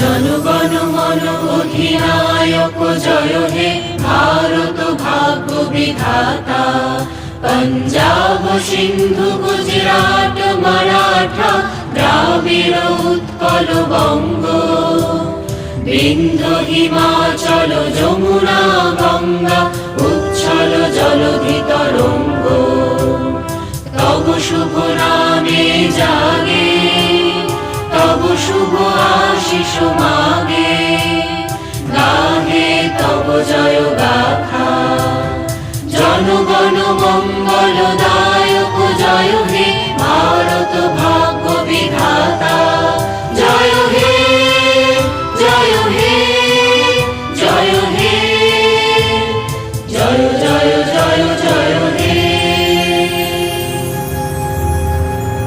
জনগণ মন অধিনায়ক জয় হে ভারত ভাগ্য বিধাতা। পঞ্জাব, সিন্ধু, গুজরাট, মারাঠা গ্রামের উৎকল, বঙ্গ। বিন্দু, হিমাচল, যমুনা, গঙ্গা, উচ্ছল, জলধি, তরঙ্গ। তব শুভ নামে যা আশিস মাগে গাহে তব জয় গাথা জনগণ মঙ্গল